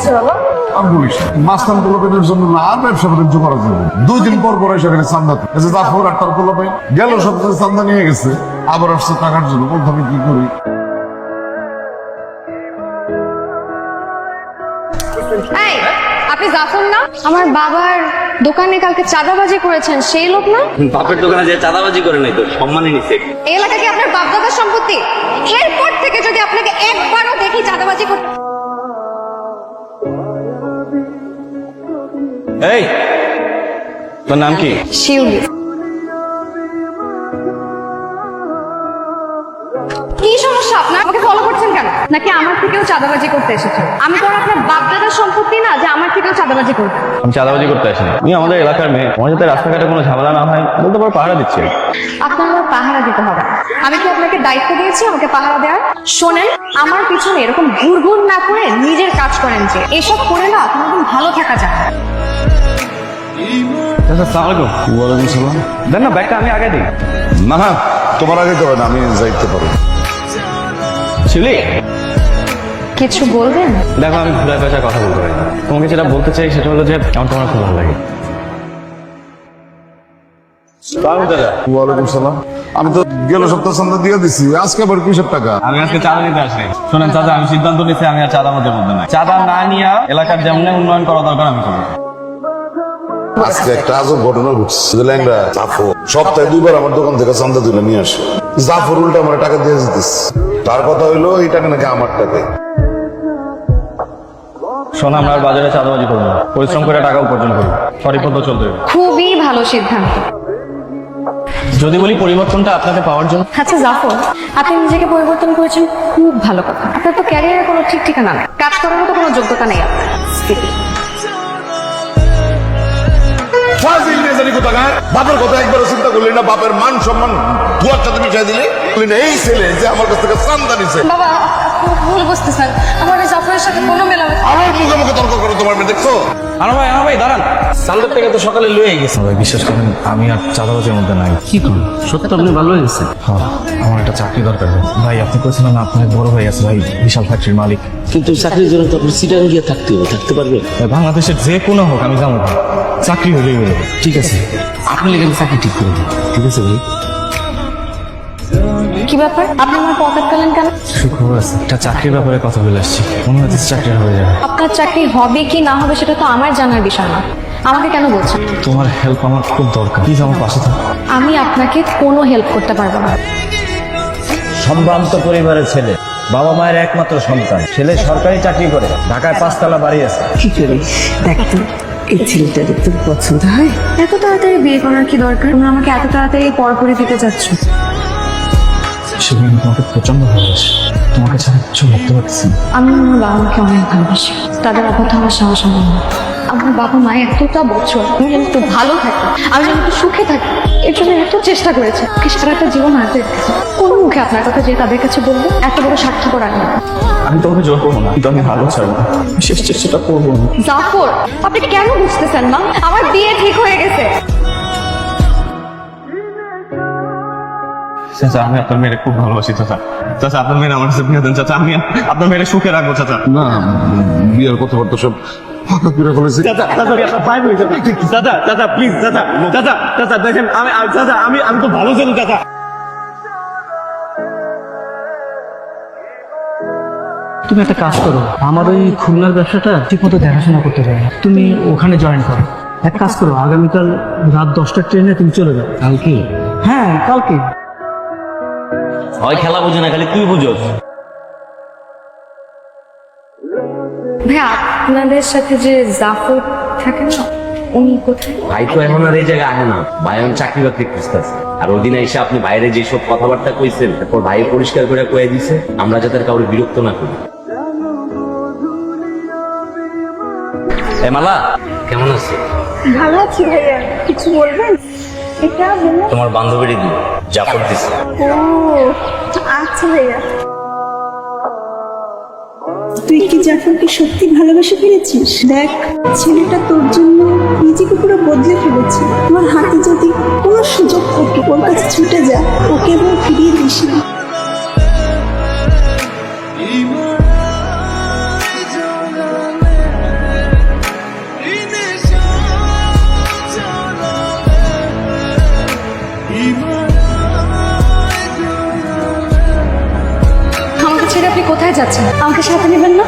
হয়েছে বাবা। আর বলিস না। মাস্তান পোলাপেনের জন্য না আর ব্যবসা বাণিজ্য করা যাবে দুই দিন পর পর এসে চান্দা দেয়। জাফর আর তার পোলাপে গেল সপ্তাহে চান্দা নিয়ে গেছে আবার আসছে টাকার জন্য। বলতে কি করি? আপনি জাফর না? আমার বাবার দোকানে কালকে চাঁদাবাজি করেছেন সেই লোক না? বাপের দোকানে যে চাঁদাবাজি করে নাই তো সম্মানই নিচ্ছে এই এলাকা কি আপনার বাপদাদার সম্পত্তি? এরপর থেকে যদি আপনাকে একবারও দেখি চাঁদাবাজি করতে এই তোর নাম কি? শিউলি। কি সমস্যা? আপনার আমাকে ফলো করছেন কেন? নাকি আমার থেকেও চাঁদাবাজি করতে এসেছেন? আমি তো আর আপনার বাপদাদার সম্পত্তি না যে আমার থেকেও চাঁদাবাজি করতে। আমি চাঁদাবাজি করতে আসিনি। তুমি আমাদের এলাকার মেয়ে। আমার যাতে রাস্তাঘাটে কোনো ঝামেলা না হয় বলতে পারো পাহারা দিচ্ছি। আপনার আমার পাহারা দিতে হবে আমি কি আপনাকে দায়িত্ব দিয়েছি আমাকে পাহারা দেওয়ার? শোনেন আমার পিছনে এরকম ঘুরঘুর না করে নিজের কাজ করেন যে এসব করে না কোনোদিন ভালো থাকা যায় না। আসসালামু আলাইকুম ওয়ালাইকুম সালাম। দেন না ব্যাগটা আমি আগে দিই। না না তোমার আগে তো না আমি যাইতে পারো শিবলি কিছু বলবেন? দেখো আমি ঘুরে পেশায় কথা বলতে পারি না। তোমাকে যেটা বলতে চাই সেটা হলো যে আমার তোমার খুব ভালো লাগে। ওয়ালাইকুম সালাম। আমি তো গেল সপ্তাহ চান্দা দিয়ে দিছি আজকে আবার কিসের টাকা? আমি আজকে চাঁদা নিতে আসি শোনেন চাচা আমি সিদ্ধান্ত নিচ্ছি আমি আর চাঁদা মধ্যে মধ্যে নাই। চাঁদা না নিয়ে এলাকার যেমন উন্নয়ন করা দরকার আমি করব। আজকে একটা আজব ঘটনা ঘটছে ল্যাংরা জাফর। সপ্তাহে দুইবার আমার দোকান থেকে চান্দা তুলে নিয়ে আসে। জাফর উল্টা আমার টাকা দিয়ে দিতেছে। তার কথা হইল এই টাকা নাকি আমার টাকা। শোন আমরা আর বাজারে চাঁদাবাজি করব না। পরিশ্রম করে টাকা উপার্জন করব পথে চলতে হবে। খুবই ভালো সিদ্ধান্ত। যদি বলি পরিবর্তনটা আপনাকে পাওয়ার জন্য। আচ্ছা জাফর আপনি নিজেকে পরিবর্তন করেছেন খুব ভালো কথা। আপনার তো ক্যারিয়ারের কোনো ঠিক ঠিকানা নেই। কাজ করারও তো কোনো যোগ্যতা নেই আপনার। কোথাকার বাপের কথা একবার চিন্তা করলি না বাপের মান সম্মান দুয়ার সাথে মিশাই দিলি। বললি না এই ছেলে যে আমার কাছ থেকে চান্দা নিছে। বাবা ভুল বুঝতেছেন আমার জাফরের সাথে কোনো মেলামেশা আমার মুখে মুখে তর্ক করো তোমার মেয়ে দেখছ? আনো ভাই আনো ভাই দাঁড়ান। থেকে তো সকালে লয়ে গেছে। ভাই বিশ্বাস করেন আমি আর চাঁদাবাজির মধ্যে নাই। কি করুন? সত্য আপনি ভালো হয়ে গেছে হ্যাঁ আমার একটা চাকরি দরকার ভাই। আপনি কইছিলেন না আপনার বড় হয়ে গেছে ভাই বিশাল ফ্যাক্টরির মালিক। কিন্তু চাকরির জন্য তো আপনি সিটাং গিয়ে থাকতে হবে থাকতে পারবে বাংলাদেশের যে কোনো হোক আমি যাব চাকরি হলেই হলো। ঠিক আছে। আপনি লেগে চাকরি ঠিক করে দিন। ঠিক আছে ভাই। কি ব্যাপার? আপনি আমার পথ আটকালেন কেন? শুক্রবার আছে। একটা চাকরির ব্যাপারে কথা বলে আসছি। মনে হচ্ছে চাকরি হয়ে যাবে। আপনার চাকরি হবে কি না হবে সেটা তো আমার জানার বিষয় না। আমাকে কেন বলছেন? তোমার হেল্প আমার খুব দরকার। প্লিজ আমার পাশে থাকো। আমি আপনাকে কোনো হেল্প করতে পারব না। সম্ভ্রান্ত পরিবারের ছেলে। বাবা মায়ের একমাত্র সন্তান। ছেলে সরকারি চাকরি করে। ঢাকায় পাঁচতলা বাড়ি আছে। কি করে দেখ তো। এই ছেলেটা দেখতে পছন্দ হয়। এত তাড়াতাড়ি বিয়ে করার কি দরকার? তুমি আমাকে এত তাড়াতাড়ি পর করে দিতে চাচ্ছ? সেদিন আমি তোমাকে প্রচণ্ড ভালোবাসি। তোমাকে ছাড়া কিছু ভাবতে পারছি না। আমি আমার বাবা মাকে অনেক ভালোবাসি। তাদের অবস্থা আমার সাহস আমার নেই। আমার বাবা মা এতটা বছর আমি যেন একটু ভালো থাকি আমি যেন একটু সুখে থাকি এর জন্য এত চেষ্টা করেছে। কি সারাটা জীবন রেখেছে। কোন মুখে আপনার কথা যে তাদের কাছে বলব এত বড় স্বার্থপর আমি আমি তোমাকে জোর করব না কিন্তু আমি ভালো ছাড়বো শেষ চেষ্টাটা করব না। জাফর আপনি কেন বুঝতেছেন না আমার বিয়ে ঠিক হয়ে গেছে। চাচা আমি আপনার মেয়ের খুব ভালোবাসি চাচা। চাচা আপনার মেয়ের আমার কাছে বিয়ে দেন চাচা আমি আপনার মেয়ের সুখে রাখব চাচা। না বিয়ের কথাবার্তা সব চাচা চাচা প্লিজ চাচা চাচা চাচা দেখেন আমি আমি- চাচা আমি আমি তো ভালো ছিলাম চাচা। তুমি একটা কাজ করো আমার ওই খুলনার ব্যবসাটা ঠিক মতো দেখাশোনা করতে পারে তুমি ওখানে জয়েন করো। এক কাজ করো আগামীকাল রাত দশটার ট্রেনে তুমি চলে যাও। কালকে? হ্যাঁ কালকে। হয় খেলা বুঝে না খালি তুই বুঝো ভাইয়া আপনাদের সাথে যে জাফর থাকে না উনি কোথায়? ভাই তো এখন আর এই জায়গায় আহে না। ভাই এখন চাকরি বাকরি খুঁজতেছে আর ওদিন এসে আপনি বাইরে যেসব কথাবার্তা কইছেন তারপর ভাই পরিষ্কার করে কয়ে দিছে আমরা যাতে কাউকে বিরক্ত না করি। মালা কেমন আছে? ভালো আছি ভাইয়া কিছু বলবেন? এটা তোমার বান্ধবীরই দিল জাফর দিছে। ও আচ্ছা ভাইয়া। তুই কি জাফরকে সত্যি ভালোবেসে ফেলেছিস দেখ, ছেলেটা তোর জন্য নিজেকে পুরো বদলে ফেলেছে। তোমার হাতে যদি কোনো সুযোগ থাকে, ওর কাছে ছুটে যা, ওকে এবার ফিরিয়ে দিস না। কোথায় যাচ্ছেন আমাকে সাথে নেবেন না?